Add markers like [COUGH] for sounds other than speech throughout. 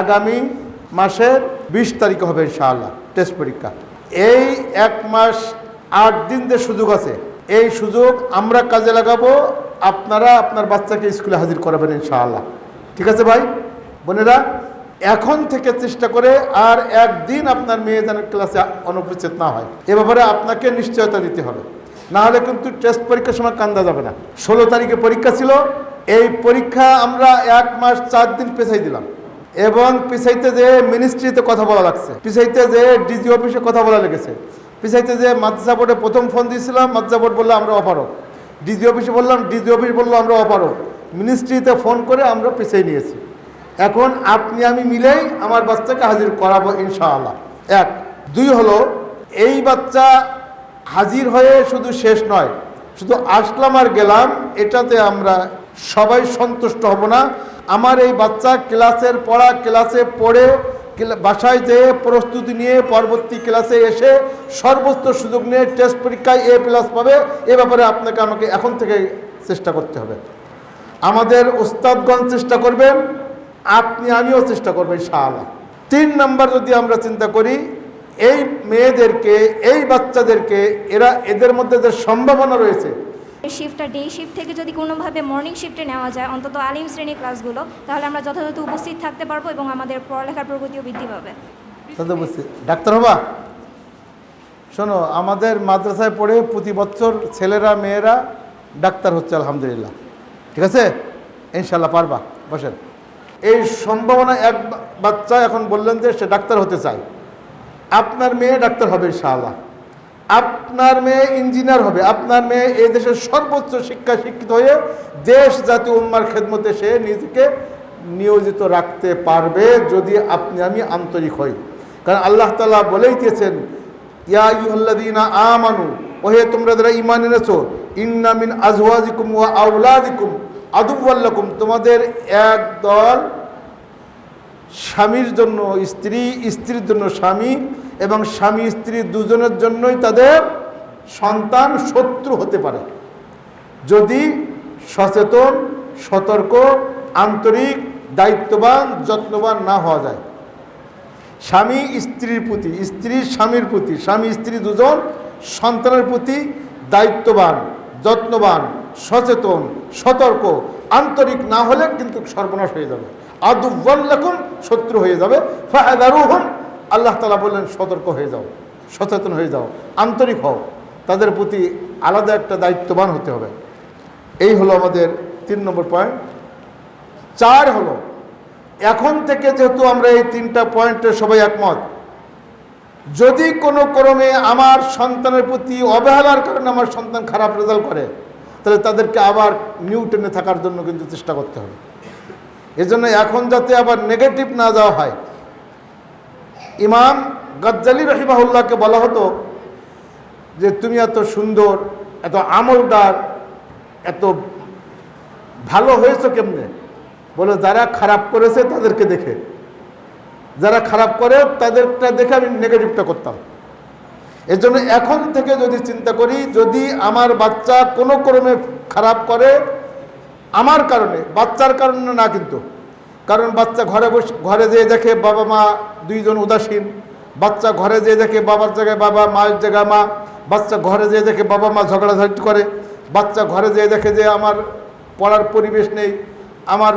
আগামী মাসের বিশ তারিখে হবে ইনশাআল্লাহ টেস্ট পরীক্ষা। এই এক মাস আট দিন যে সুযোগ আছে, এই সুযোগ আমরা কাজে লাগাবো, আপনারা আপনার বাচ্চাকে স্কুলে হাজির করাবেন ইনশাআল্লাহ। ঠিক আছে ভাই? বোনেরা, এখন থেকে চেষ্টা করে আর একদিন আপনার মেয়ে যেন ক্লাসে অনুপস্থিত না হয়। এ ব্যাপারে আপনাকে নিশ্চয়তা দিতে হবে। না হলে কিন্তু টেস্ট পরীক্ষার সময় কান্দা যাবে না। ষোলো তারিখে পরীক্ষা ছিল, এই পরীক্ষা আমরা এক মাস চার দিন পেছাই দিলাম। এবং পিছাইতে যে মিনিস্ট্রিতে কথা বলা লাগছে, পিছাইতে যে ডিজি অফিসে কথা বলা লেগেছে, পিছাইতে যে মাদ্রাসা বোর্ডে প্রথম ফোন দিয়েছিলাম, মাদ্রাসা বোর্ড বলল, আমরা অপারক ডিজি অফিসে বললাম ডিজি অফিস বলল, আমরা অপারক মিনিস্ট্রিতে ফোন করে আমরা পিছিয়ে নিয়েছি। এখন আপনি, আমি মিলেই আমার বাচ্চাকে হাজির করাবো ইনশাআল্লাহ। এক। দুই হলো, এই বাচ্চা হাজির হয়ে শুধু শেষ নয়, শুধু আসলাম আর গেলাম, এটাতে আমরা সবাই সন্তুষ্ট হব না। আমার এই বাচ্চা ক্লাসের পড়া ক্লাসে পড়ে বাসায় যেয়ে প্রস্তুতি নিয়ে পরবর্তী ক্লাসে এসে সর্বোচ্চ সুযোগ নিয়ে টেস্ট পরীক্ষায় এ প্লাস পাবে, এ ব্যাপারে আপনাকে আমাকে এখন থেকে চেষ্টা করতে হবে। আমাদের উস্তাদগণ চেষ্টা করবেন, আপনি আমিও চেষ্টা করব ইনশাআল্লাহ। তিন নাম্বার যদি আমরা চিন্তা করি, এই মেয়েদেরকে, এই বাচ্চাদেরকে, এরা এদের মধ্যে যে সম্ভাবনা রয়েছে শিফটটা ডে শিফট থেকে যদি কোনোভাবে মর্নিং শিফটে নেওয়া যায়, অন্তত আলিম শ্রেণির ক্লাসগুলো তাহলে আমরা যথাযথ উপস্থিত থাকতে পারব এবং আমাদের পড়ালেখার প্রগতিও বৃদ্ধি পাবে। ডাক্তার হবা? শোনো, আমাদের মাদ্রাসায় পড়ে প্রতি বছর ছেলেরা, মেয়েরা ডাক্তার হচ্ছে, আলহামদুলিল্লাহ। ঠিক আছে? ইনশাল্লাহ পারবা। বসেন। এই সম্ভাবনা এক বাচ্চা এখন বললেন যে সে ডাক্তার হতে চায়। আপনার মেয়ে ডাক্তার হবে, ইনশাআল্লাহ। আপনার মেয়ে ইঞ্জিনিয়ার হবে, আপনার মেয়ে এই দেশের সর্বোচ্চ শিক্ষা শিক্ষিত হয়ে দেশ জাতীয় উম্মার খেদমতে সে নিজেকে নিয়োজিত রাখতে পারবে যদি আপনি, আমি আন্তরিক হই। কারণ আল্লাহ তালা বলেই দিয়েছেন, ইয়া ইহল্লাদিনা আমানু, ওহে তোমরা যারা ইমান এনেছো ইন্নামিন আজওয়াজিকুম ওয়া আউলাদিকুম আদুল্লাকুম তোমাদের এক দল স্বামীর জন্য, স্ত্রী, স্ত্রীর জন্য স্বামী এবং স্বামী, স্ত্রী দুজনের জন্যই তাদের সন্তান শত্রু হতে পারে। যদি সচেতন, সতর্ক, আন্তরিক, দায়িত্ববান, যত্নবান না হওয়া যায়। স্বামী স্ত্রীর প্রতি, স্ত্রী স্বামীর প্রতি, স্বামী স্ত্রী দুজন সন্তানের প্রতি দায়িত্ববান, যত্নবান, সচেতন, সতর্ক, আন্তরিক না হলে কিন্তু সর্বনাশ হয়ে যাবে। আদুল্লাকুম শত্রু হয়ে যাবে। আল্লাহ তালা বললেন, সতর্ক হয়ে যাও, সচেতন হয়ে যাও, আন্তরিক হও। তাদের প্রতি আলাদা একটা দায়িত্ববান হতে হবে। এই হলো আমাদের তিন নম্বর পয়েন্ট চার হলো, এখন থেকে যেহেতু আমরা এই তিনটা পয়েন্টে সবাই একমত, যদি কোনো ক্রমে আমার সন্তানের প্রতি অবহেলার কারণে আমার সন্তান খারাপ রেজাল্ট করে, তাহলে তাদেরকে আবার নিউটনে থাকার জন্য কিন্তু চেষ্টা করতে হবে। এজন্য এখন যাতে আবার নেগেটিভ না যাওয়া হয় ইমাম গজ্জালি রহিমাহুল্লাহকে বলা হতো যে, তুমি এত সুন্দর, এত আমলদার, এত ভালো হয়েছো কেমনে? বলে, যারা খারাপ করেছে তাদেরকে দেখে। যারা খারাপ করে তাদেরটা দেখে আমি নেগেটিভটা করতাম। এর জন্য এখন থেকে যদি চিন্তা করি, যদি আমার বাচ্চা কোনো ক্রমে খারাপ করে, আমার কারণে, বাচ্চার কারণে না কিন্তু কারণ বাচ্চা ঘরে বসে, ঘরে যেয়ে দেখে বাবা মা দুইজন উদাসীন। বাচ্চা ঘরে যেয়ে দেখে বাবার জায়গায় বাবা মায়ের জায়গায় মা। বাচ্চা ঘরে যেয়ে দেখে বাবা মা ঝগড়াঝাটি করে। বাচ্চা ঘরে যেয়ে দেখে যে আমার পড়ার পরিবেশ নেই, আমার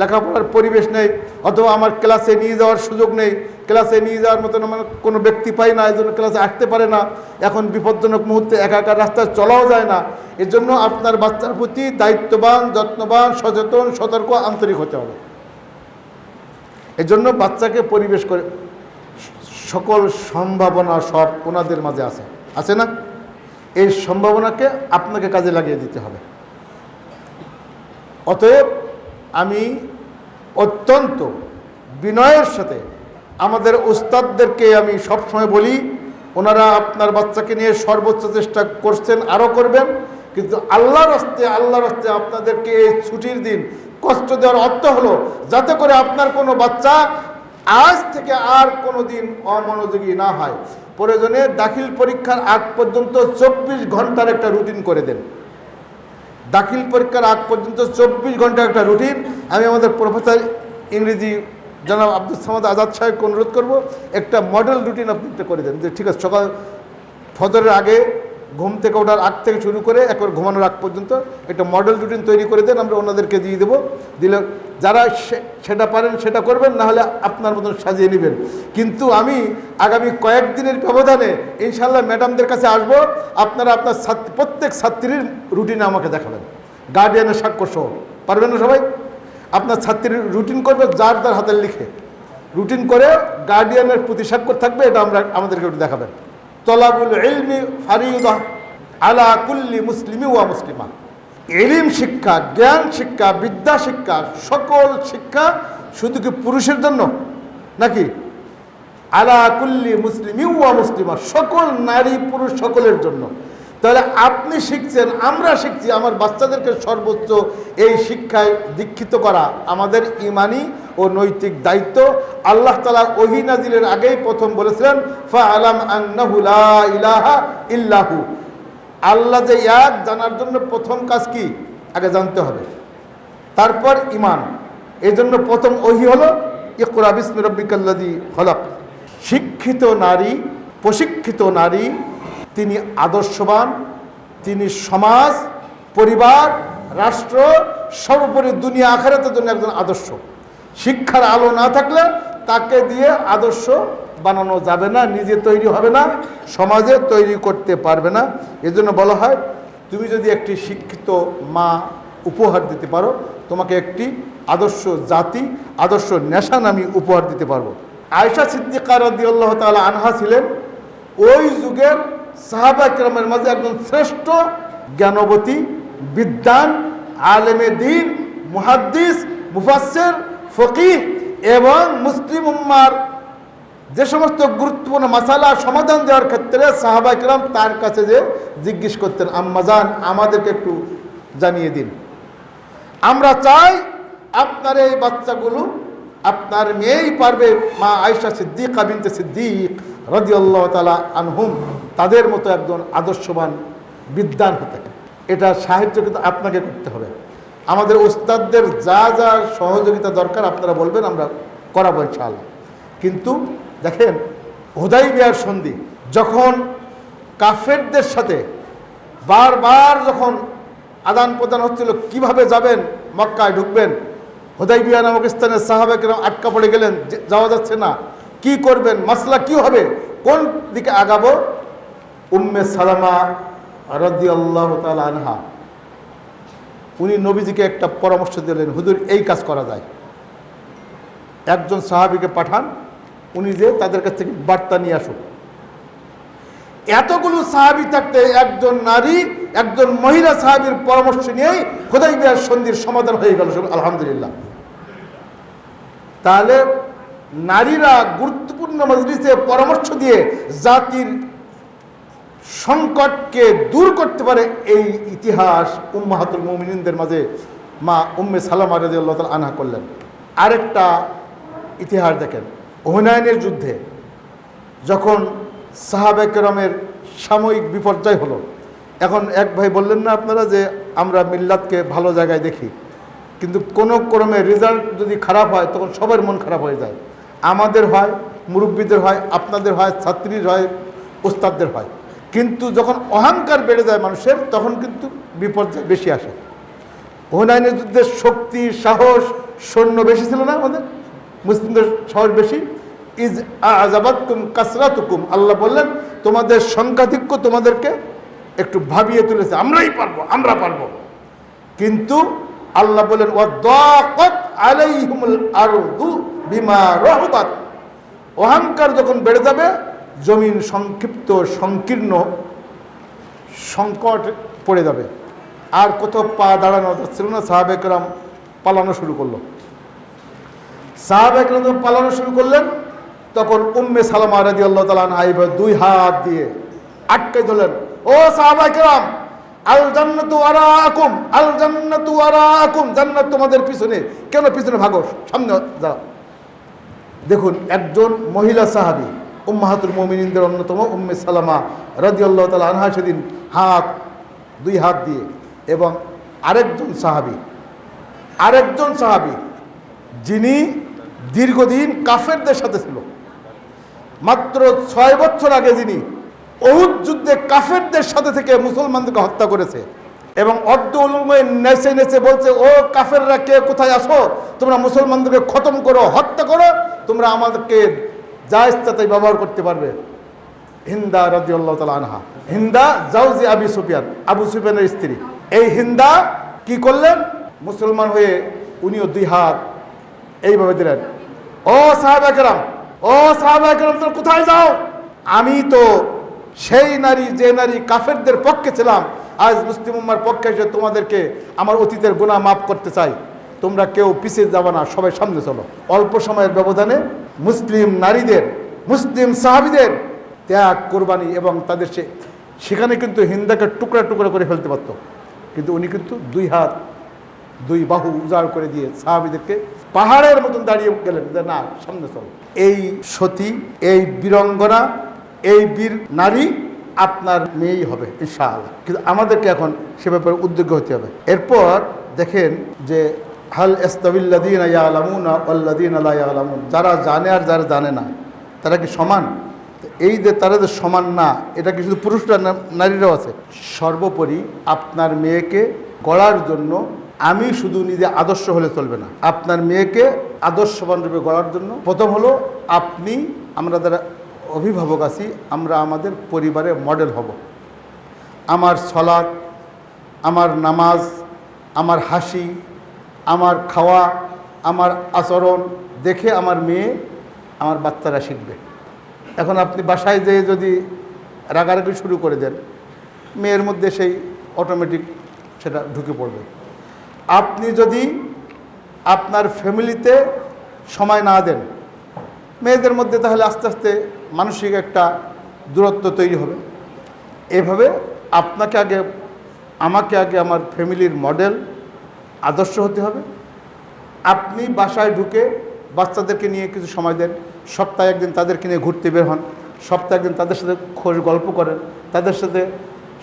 লেখাপড়ার পরিবেশ নেই, অথবা আমার ক্লাসে নিয়ে যাওয়ার সুযোগ নেই। ক্লাসে নিয়ে যাওয়ার মতন আমার কোনো ব্যক্তি পাই না, এই জন্য ক্লাসে আসতে পারে না। এখন বিপজ্জনক মুহূর্তে একা একা রাস্তায় চলাও যায় না। এর জন্য আপনার বাচ্চার প্রতি দায়িত্ববান, যত্নবান, সচেতন, সতর্ক, আন্তরিক হতে হবে। এর জন্য বাচ্চাকে পরিবেশ করে সকল সম্ভাবনা সব ওনাদের মাঝে আছে। আছে না? এই সম্ভাবনাকে আপনাকে কাজে লাগিয়ে দিতে হবে। অতএব আমি অত্যন্ত বিনয়ের সাথে আমাদের উস্তাদদেরকে আমি সবসময় বলি, ওনারা আপনার বাচ্চাকে নিয়ে সর্বোচ্চ চেষ্টা করছেন, আরও করবেন, কিন্তু আল্লাহর হস্তে আল্লাহর হস্তে আপনাদেরকে এই ছুটির দিন কষ্ট দেওয়ার অর্থ হলো, যাতে করে আপনার কোনো বাচ্চা আজ থেকে আর কোনো দিন অমনোযোগী না হয়। প্রয়োজনে দাখিল পরীক্ষার আগ পর্যন্ত চব্বিশ ঘণ্টার একটা রুটিন করে দেন। দাখিল পরীক্ষার আগ পর্যন্ত চব্বিশ ঘণ্টা একটা রুটিন। আমি আমাদের প্রফেসর ইংরেজি জনাব আব্দুল সামাদ আজাদ সাহেবকে অনুরোধ করব, একটা মডেল রুটিন আপনি করে দেন। যে ঠিক আছে, সকাল ফজরের আগে ঘুম থেকে ওঠার আগ থেকে শুরু করে একবার ঘুমানোর আগ পর্যন্ত একটা মডেল রুটিন তৈরি করে দেন, আমরা ওনাদেরকে দিয়ে দেবো। দিলে যারা সেটা পারেন, সেটা করবেন, না হলে আপনার মতন সাজিয়ে নেবেন। কিন্তু আমি আগামী কয়েকদিনের ব্যবধানে ইনশাল্লাহ ম্যাডামদের কাছে আসব, আপনারা আপনার ছাত্র প্রত্যেক ছাত্রীর রুটিনে আমাকে দেখাবেন। গার্ডিয়ানের স্বাক্ষর সহ। পারবেন না সবাই? আপনার ছাত্রীর রুটিন করবে, যার যার হাতে লিখে। রুটিন করে গার্ডিয়ানের প্রতি স্বাক্ষর থাকবে, এটা আমরা, আমাদেরকে একটু দেখাবেন। তলাবুল ইলমি ফারিদা আলা কুল্লি মুসলিমি ওয়া মুসলিমা। এলিম শিক্ষা, জ্ঞান শিক্ষা, বিদ্যা শিক্ষা, সকল শিক্ষা শুধু কি পুরুষের জন্য? নাকি? আলা কুল্লি মুসলিমি ওয়া মুসলিমা, সকল নারী পুরুষ সকলের জন্য। তাহলে আপনি শিখছেন, আমরা শিখছি, আমার বাচ্চাদেরকে সর্বোচ্চ এই শিক্ষায় দীক্ষিত করা আমাদের ইমানি ও নৈতিক দায়িত্ব। আল্লাহ তালা ওহি নাজিলের আগেই প্রথম বলেছিলেন ফা আলাম ইলাহা ইল্লাহু। আল্লাহ যে এক, জানার জন্য প্রথম কাজ কি? আগে জানতে হবে। তারপর ইমান এই জন্য প্রথম ওহি হলো, ইকরা বিসমি রব্বিকাল্লাযী খলাক। শিক্ষিত নারী, প্রশিক্ষিত নারী তিনি আদর্শবান, তিনি সমাজ, পরিবার, রাষ্ট্র, সর্বোপরি দুনিয়া, আখারাতের জন্য একজন আদর্শ। শিক্ষার আলো না থাকলে তাকে দিয়ে আদর্শ বানানো যাবে না, নিজে তৈরি হবে না, সমাজে তৈরি করতে পারবে না। এজন্য বলা হয়, তুমি যদি একটি শিক্ষিত মা উপহার দিতে পারো, তোমাকে একটি আদর্শ জাতি, আদর্শ নেশান আমি উপহার দিতে পারব। আয়সা সিদ্দিকা রদিয়াল্লাহ তাআলা আনহা ছিলেন, ওই যুগের সাহাবা কেরামের মাঝে একজন শ্রেষ্ঠ জ্ঞানবতী বিদ্যান আলেমে দিন, মুহাদ্দিস, মুফাসসির, ফকিহ এবং মুসলিম উম্মার যে সমস্ত গুরুত্বপূর্ণ মাসালা সমাধান দেওয়ার ক্ষেত্রে সাহাবা কিরাম তার কাছে যে জিজ্ঞেস করতেন আম্মাজান আমাদেরকে একটু জানিয়ে দিন। আমরা চাই আপনার এই বাচ্চাগুলো, আপনার মেয়েই পারবে মা আয়সা সিদ্দিক বিনতে সিদ্দিক রদিয়াল্লাহ তালা আনহুম। তাদের মতো একজন আদর্শবান বিদ্যান হতে এটা সাহায্য কিন্তু আপনাকে করতে হবে। আমাদের ওস্তাদদের যা যা সহযোগিতা দরকার আপনারা বলবেন, আমরা করাবো ইনশাআল্লাহ। কিন্তু দেখেন, হোদাই বিয়ার সন্ধি, যখন কাফেরদের সাথে বারবার যখন আদান প্রদান হচ্ছিল, কীভাবে যাবেন, মক্কায় ঢুকবেন, হোদাই বিয়া নামক স্থানে সাহাবেকেরাম আটকা পড়ে গেলেন যাওয়া যাচ্ছে না, কি করবেন, মাসলা কি হবে, কোন দিকে আগাবো উম্মে সালামা রদি আল্লাহ আনহা। উনি নবীজিকে একটা পরামর্শ দিলেন, হুজুর, এই কাজ করা যায়। একজন সাহাবিকে পাঠান, উনি যে তাদের কাছ থেকে বার্তা নিয়ে আসুক। এতগুলো সাহাবি থাকতে একজন নারী, একজন মহিলা সাহাবির পরামর্শ নিয়েই খোদাই বিয়ার সন্ধির সমাধান হয়ে গেল আলহামদুলিল্লাহ। তাহলে নারীরা গুরুত্বপূর্ণ মজলিসে পরামর্শ দিয়ে জাতির সংকটকে দূর করতে পারে এই ইতিহাস উম্মাহাতুল মুমিনিনদের মাঝে, মা উম্মে সালামা রাদিয়াল্লাহু তাআলা আনহা করলেন। আরেকটা ইতিহাস দেখেন হুনায়নের যুদ্ধে যখন সাহাবে কেরমের সাময়িক বিপর্যয় হলো, এখন এক ভাই বললেন না আপনারা যে আমরা মিল্লাতকে ভালো জায়গায় দেখি, কিন্তু কোনো ক্রমে রেজাল্ট যদি খারাপ হয়, তখন সবার মন খারাপ হয়ে যায়। আমাদের হয়, মুরব্বীদের হয়, আপনাদের হয়, ছাত্রীর হয় ওস্তাদদের হয়। কিন্তু যখন অহংকার বেড়ে যায় মানুষের, তখন কিন্তু বিপর্যয় বেশি আসে। হুনাইনের যুদ্ধের শক্তি, সাহস, সৈন্য বেশি ছিল না আমাদের? মুসলিমদের সাহস বেশি? ইজ আজাবাতুম কাসরাতুকুম। আল্লাহ বললেন, তোমাদের সংখ্যাধিক্য তোমাদেরকে একটু ভাবিয়ে তুলেছে। আমরাই পারব, আমরা পারব। কিন্তু আল্লাহ বলেন আলাইহিমুল আরদু বিমা অহংকার যখন বেড়ে যাবে জমিন সংক্ষিপ্ত, সংকীর্ণ, সংকট পড়ে যাবে। আর কোথাও পা দাঁড়ানো যাচ্ছিল না সাহাবেকরাম পালানো শুরু করল। সাহাবেকরাম যখন পালানো শুরু করলেন, তখন উম্মে সালামা রাজি আল্লাহ তালা আইবা দুই হাত দিয়ে আটকে ধরলেন। ও সাহাবাইকরাম আল জান্নাতু আরাকুম আল জান্নাতু আরাকুম, জান্নাত তোমাদের পিছনে। কেন পিছনে ভাগো? সামনে যাও। দেখুন, একজন মহিলা সাহাবী উম্মাহাতুল মমিনিনদের অন্যতম উম্মে সালামা রাজি আল্লাহ তালা আনহা সেদিন হাত, দুই হাত দিয়ে এবং আরেকজন সাহাবি, আরেকজন সাহাবী যিনি দীর্ঘদিন কাফেরদের সাথে ছিল। মাত্র ছয় বছর আগে যিনি অহুদ যুদ্ধে কাফেরদের সাথে থেকে মুসলমানদেরকে হত্যা করেছে এবং অর্ধ উলুমে নেচে নেচে বলছে, ও কাফেররা কে? কোথায় আসো তোমরা মুসলমানদেরকে খতম করো, হত্যা করো। তোমরা আমাদেরকে যা ইচ্ছা তাই ব্যবহার করতে পারবে। হিন্দা রাজি আল্লাহ তালা আনহা। হিন্দা জাউজি আবি সুফিয়ান, আবু সুফিয়ানের স্ত্রী। এই হিন্দা কি করলেন? মুসলমান হয়ে উনিও দুই হাত এইভাবে দিলেন। ও সাহাবা কেরাম, ও সাহাবা কেরাম, তোমরা কোথায় যাও? আমি তো সেই নারী, যে নারী কাফেরদের পক্ষে ছিলাম, আজ মুসলিম উম্মার পক্ষে এসে তোমাদেরকে আমার অতীতের গুণা মাফ করতে চাই। তোমরা কেউ পিছিয়ে যাবে না, সবাই সামনে চলো। অল্প সময়ের ব্যবধানে মুসলিম নারীদের, মুসলিম সাহাবিদের ত্যাগ, কোরবানি এবং তাদের সে, সেখানে কিন্তু হিন্দাকে টুকরা টুকরা করে ফেলতে পারত। কিন্তু উনি কিন্তু দুই হাত, দুই বাহু উজাড় করে দিয়ে সাহাবিদেরকে পাহাড়ের মতন দাঁড়িয়ে গেলেন যে, না, সামনে চলো। এই সতী, এই বীরঙ্গনা, এই বীর নারী আপনার মেয়েই হবে, ইনশাআল্লাহ। কিন্তু আমাদেরকে এখন সে ব্যাপারে উদ্যোগ হতে হবে। এরপর দেখেন যে হাল এস্তাবিল্লাদিন আলামুন আল্লাদিন আল্লাহ আলামুন যারা জানে আর যারা জানে না, তারা কি সমান? এই যে তারা যে সমান না, এটা কি শুধু পুরুষরা নারীরাও আছে? সর্বোপরি আপনার মেয়েকে গড়ার জন্য আমি শুধু নিজে আদর্শ হলে চলবে না। আপনার মেয়েকে আদর্শবান রূপে গড়ার জন্য প্রথম হলো আপনি, আমরা যারা অভিভাবক আছি, আমরা আমাদের পরিবারে মডেল হব। আমার সলাদ আমার নামাজ, আমার হাসি আমার খাওয়া, আমার আচরণ দেখে আমার মেয়ে, আমার বাচ্চারা শিখবে। এখন আপনি বাসায় যেয়ে যদি রাগারাগি শুরু করে দেন, মেয়ের মধ্যে সেই অটোমেটিক সেটা ঢুকে পড়বে। আপনি যদি আপনার ফ্যামিলিতে সময় না দেন, মেয়েদের মধ্যে তাহলে আস্তে আস্তে মানসিক একটা দূরত্ব তৈরি হবে। এভাবে আপনাকে আগে, আমাকে আগে আমার ফ্যামিলির মডেল আদর্শ হতে হবে। আপনি বাসায় ঢুকে বাচ্চাদেরকে নিয়ে কিছু সময় দেন। সপ্তাহে একদিন তাদেরকে নিয়ে ঘুরতে বের হন। সপ্তাহে একদিন তাদের সাথে খোঁজ গল্প করেন। তাদের সাথে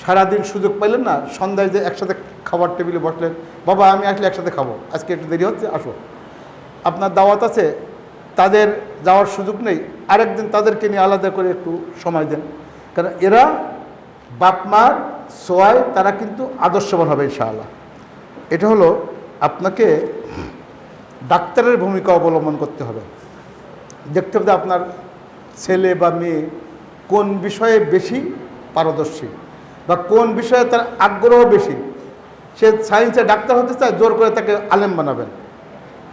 সারাদিন সুযোগ পাইলেন না, সন্ধ্যায় যে একসাথে খাবার টেবিলে বসলেন, বাবা, আমি আসলে একসাথে খাব। আজকে একটু দেরি হচ্ছে, আসো। আপনার দাওয়াত আছে, তাদের যাওয়ার সুযোগ নেই। আরেকদিন তাদেরকে নিয়ে আলাদা করে একটু সময় দেন। কারণ এরা বাপ মার সোয়ায় তারা কিন্তু আদর্শবান হবে, ইনশাআল্লাহ। এটা হলো আপনাকে ডাক্তারের ভূমিকা অবলম্বন করতে হবে। দেখতে হবে আপনার ছেলে বা মেয়ে কোন বিষয়ে বেশি পারদর্শী বা কোন বিষয়ে তার আগ্রহ বেশি। সে সায়েন্সে ডাক্তার হতে চায়, জোর করে তাকে আলেম বানাবেন।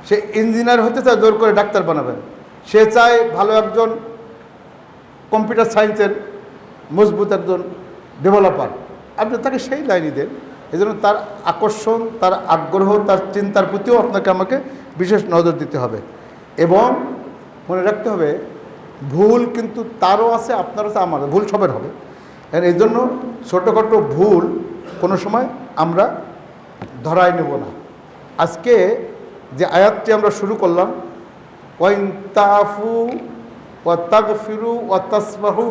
সে ইঞ্জিনিয়ার হতে চায়, জোর করে ডাক্তার বানাবেন। সে চায় ভালো একজন কম্পিউটার সায়েন্সের মজবুত একজন ডেভেলপার আপনি তাকে সেই লাইনই দেন। এই জন্য তার আকর্ষণ, তার আগ্রহ, তার চিন্তার প্রতিও আপনাকে আমাকে বিশেষ নজর দিতে হবে। এবং মনে রাখতে হবে, ভুল কিন্তু তারও আছে, আপনারও আছে, আমারও, ভুল সবের হবে। এই জন্য ছোটোখাটো ভুল কোনো সময় আমরা ধরাই নেব না। আজকে যে আয়াতটি আমরা শুরু করলাম, ওয়াইন ও তাগফিরু ও তাসবাহু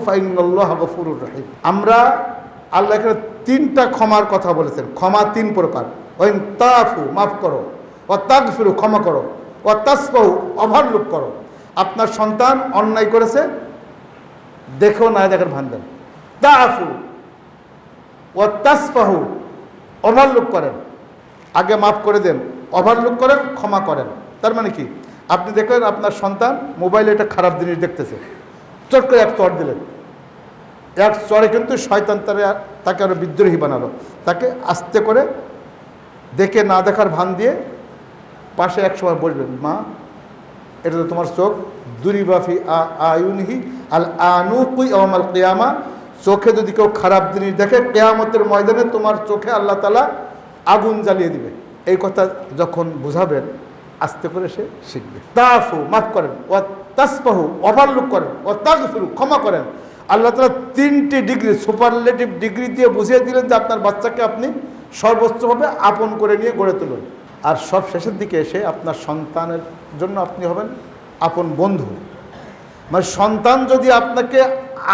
গফুরুর রহিম। আমরা আল্লাহ এখানে তিনটা ক্ষমার কথা বলেছেন। ক্ষমা তিন প্রকার। ওয়াইন তাফু, মাফ করো। ও তাগফিরু, ক্ষমা করো। ও তাসবাহু ওভারলুক করো। আপনার সন্তান অন্যায় করেছে, দেখেও না দেখার ভান দেন। তাফু ও তাসবাহু ওভারলুক করেন। আগে মাফ করে দেন ওভারলুক করেন, ক্ষমা করেন। তার মানে কি? আপনি দেখলেন আপনার সন্তান মোবাইলে একটা খারাপ জিনিস দেখতেছে। চট করে এক চট দিলেন। এক চড়ে কিন্তু শয়তান তারে, তাকে আরও বিদ্রোহী বানালো। তাকে আস্তে করে দেখে না দেখার ভান দিয়ে পাশে এক সময় বসবেন মা, এটা তো তোমার চোখ। দুরিবাফি আয়ুনহি আল আনুকুই আমাল কেয়ামা। চোখে যদি কেউ খারাপ জিনিস দেখে, কেয়ামতের ময়দানে তোমার চোখে আল্লাহ তালা আগুন জ্বালিয়ে দিবে। এই কথা যখন বুঝাবেন, আস্তে করে সে শিখবে। তাফু মাফ করেন। ও তাসপাহু ওভারলুক করেন। ও তাগফিরু, ক্ষমা করেন। আল্লাহ তালা তিনটি ডিগ্রি সুপারলেটিভ ডিগ্রি দিয়ে বুঝিয়ে দিলেন যে আপনার বাচ্চাকে আপনি সর্বোচ্চভাবে আপন করে নিয়ে গড়ে তুলুন। আর সব শেষের দিকে এসে আপনার সন্তানের জন্য আপনি হবেন আপন বন্ধু। মানে সন্তান যদি আপনাকে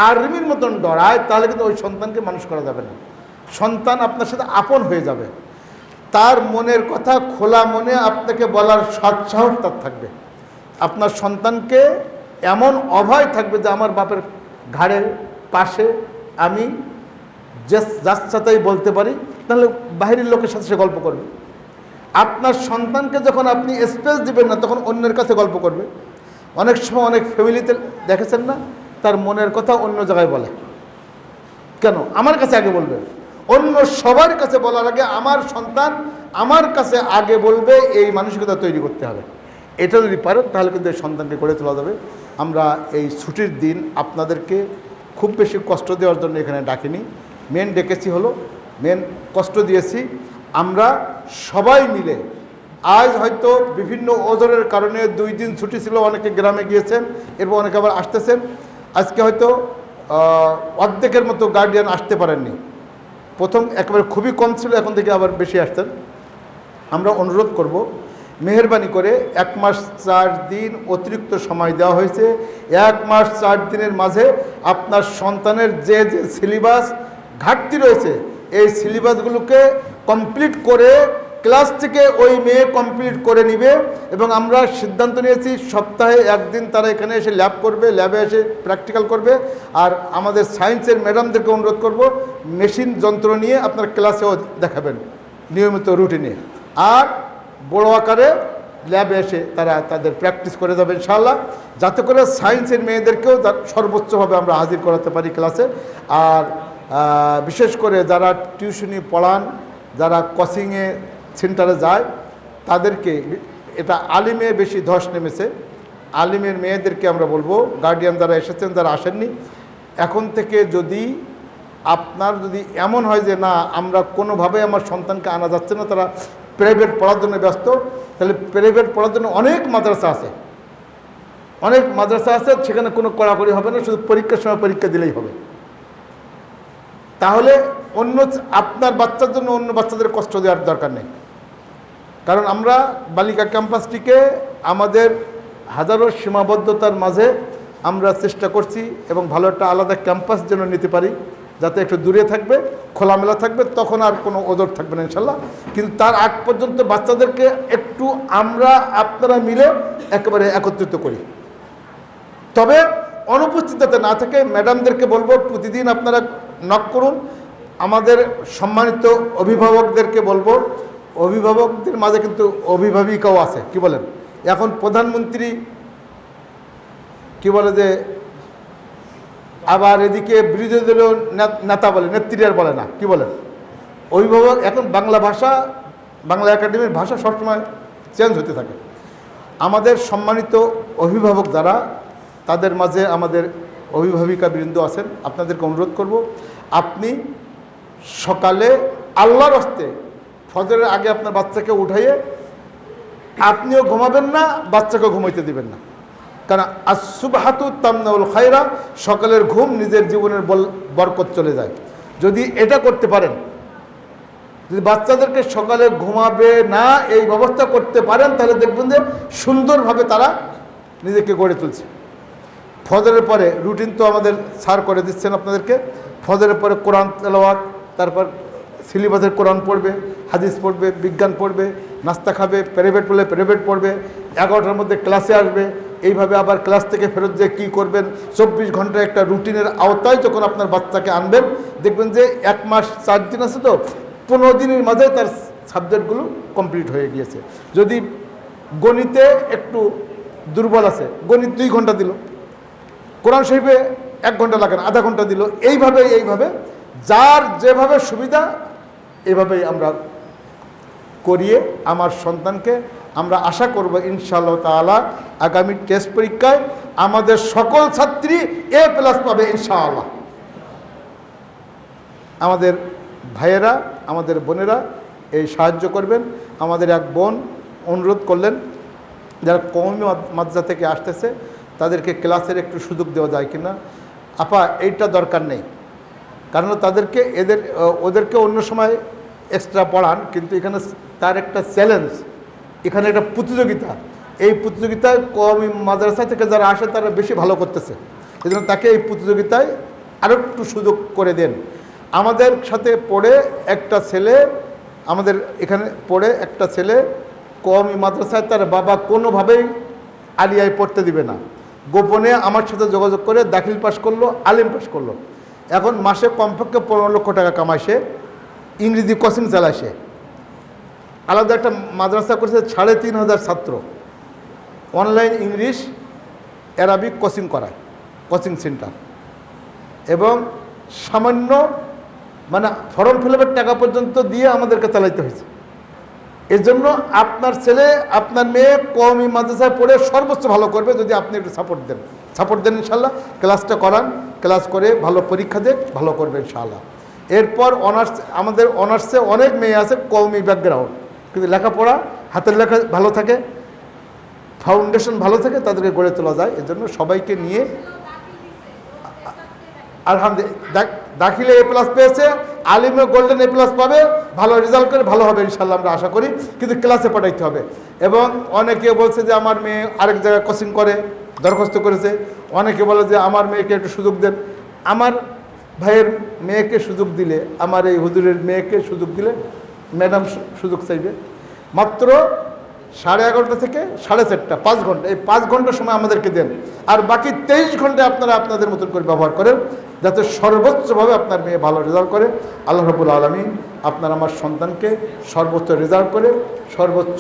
আর্মির মতন ডরায়, তাহলে কিন্তু ওই সন্তানকে মানুষ করা যাবে না। সন্তান আপনার সাথে আপন হয়ে যাবে। তার মনের কথা খোলা মনে আপনাকে বলার সৎসাহস তার থাকবে। আপনার সন্তানকে এমন অভয় থাকবে যে আমার বাপের ঘাড়ের পাশে আমি যার সাথেই বলতে পারি, তাহলে বাইরের লোকের সাথে সে গল্প করবে। আপনার সন্তানকে যখন আপনি স্পেস দিবেন না, তখন অন্যের কাছে গল্প করবে। অনেক সময় অনেক ফ্যামিলিতে দেখেছেন না, তার মনের কথা অন্য জায়গায় বলে। কেন? আমার কাছে আগে বলবে। অন্য সবার কাছে বলার আগে আমার সন্তান আমার কাছে আগে বলবে, এই মানসিকতা তৈরি করতে হবে। এটা যদি পারেন, তাহলে কিন্তু এই সন্তানকে গড়ে তোলা যাবে। আমরা এই ছুটির দিন আপনাদেরকে খুব বেশি কষ্ট দেওয়ার জন্য এখানে ডাকিনি। মেন ডেকেছি হলো মেন কষ্ট দিয়েছি। আমরা সবাই মিলে, আজ হয়তো বিভিন্ন ওজনের কারণে দুই দিন ছুটি ছিল, অনেকে গ্রামে গিয়েছেন, এরপর অনেকে আবার আসতেছেন। আজকে হয়তো অর্ধেকের মতো গার্ডিয়ান আসতে পারেননি। প্রথম একেবারে খুবই কম ছিল, এখন থেকে আবার বেশি আসতেন আমরা অনুরোধ করব মেহরবানি করে এক মাস চার দিন অতিরিক্ত সময় দেওয়া হয়েছে। এক মাস চার দিনের মাঝে আপনার সন্তানের যে যে সিলেবাস ঘাটতি রয়েছে, এই সিলেবাসগুলোকে কমপ্লিট করে ক্লাস থেকে ওই মেয়ে কমপ্লিট করে নিবে এবং আমরা সিদ্ধান্ত নিয়েছি সপ্তাহে একদিন তারা এখানে এসে ল্যাব করবে ল্যাবে এসে প্র্যাকটিক্যাল করবে। আর আমাদের সায়েন্সের ম্যাডামদেরকে অনুরোধ করব মেশিন যন্ত্র নিয়ে আপনার ক্লাসেও দেখাবেন, নিয়মিত রুটিনে আর বড় আকারে ল্যাবে এসে তারা তাদের প্র্যাকটিস করে যাবে ইনশাআল্লাহ। যাতে করে সায়েন্সের মেয়েদেরকেও সর্বোচ্চভাবে আমরা হাজির করাতে পারি ক্লাসে আর বিশেষ করে যারা টিউশনি পড়ান, যারা কোচিংয়ে সেন্টারে যায়, তাদেরকে এটা আলিমে বেশি ধস নেমেছে। আলিমের মেয়েদেরকে আমরা বলব গার্ডিয়ান যারা এসেছেন, যারা আসেননি, এখন থেকে যদি আপনার যদি এমন হয় যে না, আমরা কোনোভাবে আমার সন্তানকে আনা যাচ্ছে না, তারা প্রাইভেট পড়ার জন্য ব্যস্ত, তাহলে প্রাইভেট পড়ার জন্য অনেক মাদ্রাসা আছে। অনেক মাদ্রাসা আছে, সেখানে কোনো কড়াকড়ি হবে না, শুধু পরীক্ষার সময় পরীক্ষা দিলেই হবে। তাহলে অন্য আপনার বাচ্চার জন্য অন্য বাচ্চাদের কষ্ট দেওয়ার দরকার নেই। কারণ আমরা বালিকা ক্যাম্পাসটিকে আমাদের হাজারো সীমাবদ্ধতার মাঝে আমরা চেষ্টা করছি এবং ভালো একটা আলাদা ক্যাম্পাস যেন নিতে পারি। যাতে একটু দূরে থাকবে, খোলামেলা থাকবে, তখন আর কোনো ওদর থাকবে না ইনশাল্লাহ। কিন্তু তার আগ পর্যন্ত বাচ্চাদেরকে একটু আমরা, আপনারা মিলে একেবারে একত্রিত করি। তবে অনুপস্থিত যাতে না থাকে ম্যাডামদেরকে বলব, প্রতিদিন আপনারা নক করুন। আমাদের সম্মানিত অভিভাবকদেরকে বলব, অভিভাবকদের মাঝে কিন্তু অভিভাবিকাও আছে, কি বলেন? এখন প্রধানমন্ত্রী, কি বলে যে আবার এদিকে বিরোধী দলীয় নেতা বলে নেত্রী আর বলে না, কি বলেন? অভিভাবক, এখন বাংলা ভাষা, বাংলা একাডেমির ভাষা সবসময় চেঞ্জ হতে থাকে। আমাদের সম্মানিত অভিভাবক যারা, তাদের মাঝে আমাদের অভিভাবিকা বৃন্দ আছেন, আপনাদেরকে অনুরোধ করব, আপনি সকালে আল্লাহর হস্তে ফজরের আগে আপনার বাচ্চাকে উঠাইয়ে, আপনিও ঘুমাবেন না, বাচ্চাকেও ঘুমাইতে দিবেন না। কারণ আসুবাহাতু তামনাউল খায়রা, সকালের ঘুম নিজের জীবনের বরকত চলে যায়। যদি এটা করতে পারেন, যদি বাচ্চাদেরকে সকালে ঘুমাবে না এই ব্যবস্থা করতে পারেন, তাহলে দেখবেন যে সুন্দরভাবে তারা নিজেকে গড়ে তুলছে। ফজরের পরে রুটিন তো আমাদের সার করে দিচ্ছেন আপনাদেরকে। ফজরের পরে কোরআন তেলাওয়াত, তারপর সিলেবাসের কোরআন পড়বে, হাদিস পড়বে, বিজ্ঞান পড়বে, নাস্তা খাবে, প্রাইভেট পড়লে প্রাইভেট পড়বে, এগারোটার মধ্যে ক্লাসে আসবে এইভাবে আবার ক্লাস থেকে ফেরত যে কী করবেন? চব্বিশ ঘণ্টা একটা রুটিনের আওতায় যখন আপনার বাচ্চাকে আনবেন, দেখবেন যে এক মাস চার দিন আছে তো, পনেরো দিনের মাঝে তার সাবজেক্টগুলো কমপ্লিট হয়ে গিয়েছে। যদি গণিতে একটু দুর্বল আছে, গণিত দুই ঘণ্টা দিল, কোরআন শরীফে এক ঘণ্টা লাগে না, আধা ঘণ্টা দিল এইভাবে এইভাবে যার যেভাবে সুবিধা, এভাবেই আমরা করিয়ে আমার সন্তানকে আমরা আশা করব ইনশাআল্লাহ তাআলা আগামী টেস্ট পরীক্ষায় আমাদের সকল ছাত্রী এ প্লাস পাবে ইনশাআল্লাহ। আমাদের ভাইয়েরা, আমাদের বোনেরা এই সাহায্য করবেন। আমাদের এক বোন অনুরোধ করলেন, যারা কৌমি মাদ্রা থেকে আসতেছে, তাদেরকে ক্লাসের একটু সুযোগ দেওয়া যায় কিনা। আপা, এইটা দরকার নেই। কারণ তাদেরকে, এদের ওদেরকে অন্য সময় এক্সট্রা পড়ান, কিন্তু এখানে তার একটা চ্যালেঞ্জ এখানে একটা প্রতিযোগিতা। এই প্রতিযোগিতায় কওমি মাদ্রাসা থেকে যারা আসে, তারা বেশি ভালো করতেছে। এই জন্য তাকে এই প্রতিযোগিতায় আরও একটু সুযোগ করে দেন। আমাদের সাথে পড়ে একটা ছেলে, আমাদের এখানে পড়ে একটা ছেলে কওমি মাদ্রাসায় তার বাবা কোনোভাবেই আলিয়ায় পড়তে দিবে না। গোপনে আমার সাথে যোগাযোগ করে দাখিল পাশ করল, আলিম পাশ করল। এখন মাসে কমপক্ষে পনেরো লক্ষ টাকা কামায় সে। ইংরেজি কোচিং চালায় আলাদা একটা মাদ্রাসা করেছে সাড়ে তিন হাজার ছাত্র। অনলাইন ইংলিশ অ্যারাবিক কোচিং করায় কোচিং সেন্টার এবং সামান্য মানে ফর্ম ফিল টাকা পর্যন্ত দিয়ে আমাদেরকে চালাইতে হয়েছে। এজন্য আপনার ছেলে, আপনার মেয়ে কমই মাদ্রাসায় পড়ে সর্বোচ্চ ভালো করবে যদি আপনি একটু সাপোর্ট দেন। সাপোর্ট দেন ইনশাল্লাহ ক্লাসটা করান ক্লাস করে ভালো পরীক্ষা দেখ ভালো করবে ইনশাল্লাহ এরপর অনার্স আমাদের অনার্সে অনেক মেয়ে আছে কমই ব্যাকগ্রাউন্ড কিন্তু লেখাপড়া, হাতের লেখা ভালো থাকে ফাউন্ডেশন ভালো থাকে, তাদেরকে গড়ে তোলা যায়। এজন্য সবাইকে নিয়ে আলহামদুলিল্লাহ দাখিলে এ প্লাস পেয়েছে আলিমে গোল্ডেন এ প্লাস পাবে, ভালো রেজাল্ট করে ভালো হবে ইনশাল্লাহ আমরা আশা করি, কিন্তু ক্লাসে পাঠাইতে হবে। এবং অনেকে বলছে যে আমার মেয়ে আরেক জায়গায় কোচিং করে, দরখাস্ত করেছে। অনেকে বলে যে আমার মেয়েকে একটু সুযোগ দেন। আমার ভাইয়ের মেয়েকে সুযোগ দিলে, আমার এই হুজুরের মেয়েকে সুযোগ দিলে ম্যাডাম সুযোগ চাইবে। মাত্র সাড়ে এগারোটা থেকে সাড়ে চারটা, পাঁচ ঘণ্টা, এই পাঁচ ঘণ্টা সময় আমাদেরকে দেন। আর বাকি তেইশ ঘণ্টা আপনারা আপনাদের মতন করে ব্যবহার করেন, যাতে সর্বোচ্চভাবে আপনার মেয়ে ভালো রেজাল্ট করে। আল্লাহ রবুল আলমী আপনার আমার সন্তানকে সর্বোচ্চ রেজাল্ট করে, সর্বোচ্চ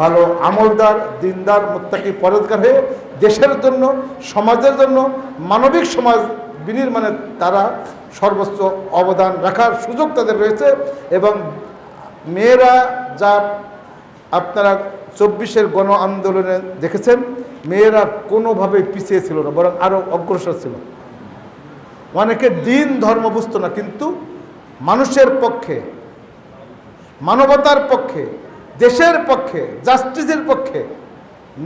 ভালো আমলদার, দিনদার, মুত্তাকি, পরেজগার হয়ে দেশের জন্য, সমাজের জন্য, মানবিক সমাজ বিনির্মাণে তারা সর্বোচ্চ অবদান রাখার সুযোগ তাদের রয়েছে এবং মেয়েরা যা আপনারা চব্বিশের গণ আন্দোলনে দেখেছেন, মেয়েরা কোনোভাবে পিছিয়ে ছিল না, বরং আরও অগ্রসর ছিল। অনেকে দিন ধর্ম বুঝতো না, কিন্তু মানুষের পক্ষে, মানবতার পক্ষে, দেশের পক্ষে, জাস্টিসের পক্ষে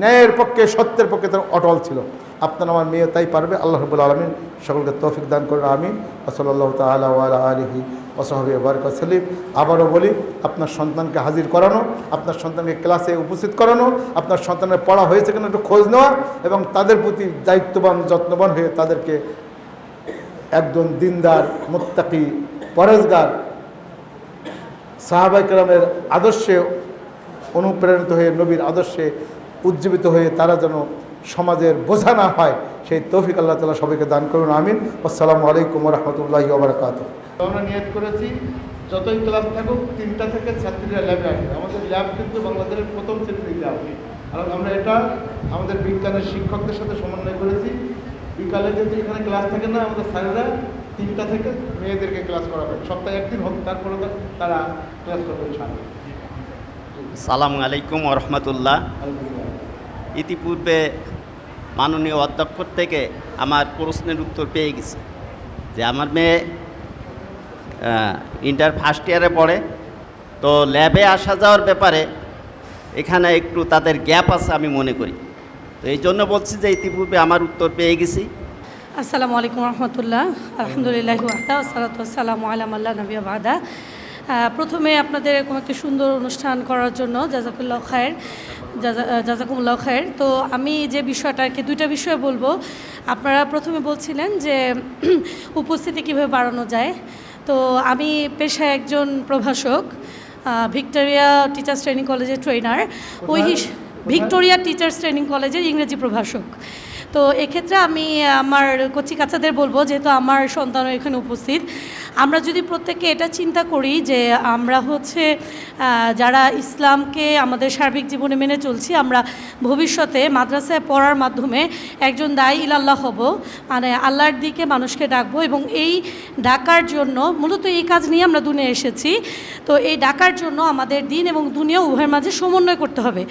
ন্যায়ের পক্ষে, সত্যের পক্ষে তার অটল ছিল। আপনার আমার মেয়ে তাই পারবে, আল্লাহ রবুল আলমিন সকলকে তৌফিক দান করেন, আমিন। ওসলাল্লাহ তালা আলা আলিহি ওসহাবি বারক সালিম আবারও বলি, আপনার সন্তানকে হাজির করানো, আপনার সন্তানকে ক্লাসে উপস্থিত করানো, আপনার সন্তানের পড়া হয়েছে কিনা একটু খোঁজ নেওয়া এবং তাদের প্রতি দায়িত্ববান, যত্নবান হয়ে তাদেরকে একজন দিনদার, মুত্তাকি পরেজগার সাহাবাই কালামের আদর্শে অনুপ্রেরিত হয়ে, নবীর আদর্শে উজ্জীবিত হয়ে তারা যেন সমাজের বোঝা না হয় সেই তৌফিক আল্লাহ তালা সবাইকে দান করুন আমিন। আসসালামু আলাইকুম রহমতুল্লাহি ওবরাকাত আমরা নিয়ত করেছি যতই ক্লাস থাকুক তিনটা থেকে ছাত্রীরা ল্যাবে আসবে আমাদের ল্যাব কিন্তু বাংলাদেশের প্রথম শ্রেণির ল্যাব কারণ আমরা এটা আমাদের বিজ্ঞানের শিক্ষকদের সাথে সমন্বয় করেছি। বিকালে যেহেতু এখানে ক্লাস থাকে না আমাদের স্যারেরা তিনটা থেকে মেয়েদেরকে ক্লাস করাবেন। সপ্তাহে একদিন হোক তারপরে তারা ক্লাস করবেন সালাম আলাইকুম রহমতুল্লাহ ইতিপূর্বে মাননীয় অধ্যক্ষ থেকে আমার প্রশ্নের উত্তর পেয়ে গেছি যে আমার মেয়ে ইন্টার ফার্স্ট ইয়ারে পড়ে। তো ল্যাবে আসা যাওয়ার ব্যাপারে এখানে একটু তাদের গ্যাপ আছে আমি মনে করি। তো এই জন্য বলছি যে ইতিপূর্বে আমার উত্তর পেয়ে গেছি। আসসালামু আলাইকুম রহমতুল্লাহ। আলহামদুলিল্লাহ সালাতাম আলাম আল্লাহ নবী বাদা। প্রথমে আপনাদের এরকম একটি সুন্দর অনুষ্ঠান করার জন্য জাজাকুল্লাহ খায়ের। জাজাকুমুল্লাহ খায়ের। তো আমি যে বিষয়টাকে দুইটা বিষয় বলব। আপনারা প্রথমে বলছিলেন যে [CLEARS THROAT] উপস্থিতি কীভাবে বাড়ানো যায়। তো আমি পেশায় একজন প্রভাষক ভিক্টোরিয়া টিচার্স ট্রেনিং কলেজের ট্রেনার। ওই হিস ভিক্টোরিয়া টিচার্স ট্রেনিং কলেজের ইংরেজি প্রভাষক। তো এক্ষেত্রে আমি আমার কচি কাচাদের বলব যেহেতু আমার সন্তানও এখানে উপস্থিত। আমরা যদি প্রত্যেকে এটা চিন্তা করি যে আমরা হচ্ছে যারা ইসলামকে আমাদের সার্বিক জীবনে মেনে চলছি, আমরা ভবিষ্যতে মাদ্রাসায় পড়ার মাধ্যমে একজন দায়ী ইলাল্লাহ হব মানে আল্লাহর দিকে মানুষকে ডাকবো এবং এই ডাকার জন্য মূলত এই কাজ নিয়ে আমরা দুনিয়া এসেছি। তো এই ডাকার জন্য আমাদের দিন এবং দুনিয়া উভয়ের মাঝে সমন্বয় করতে হবে।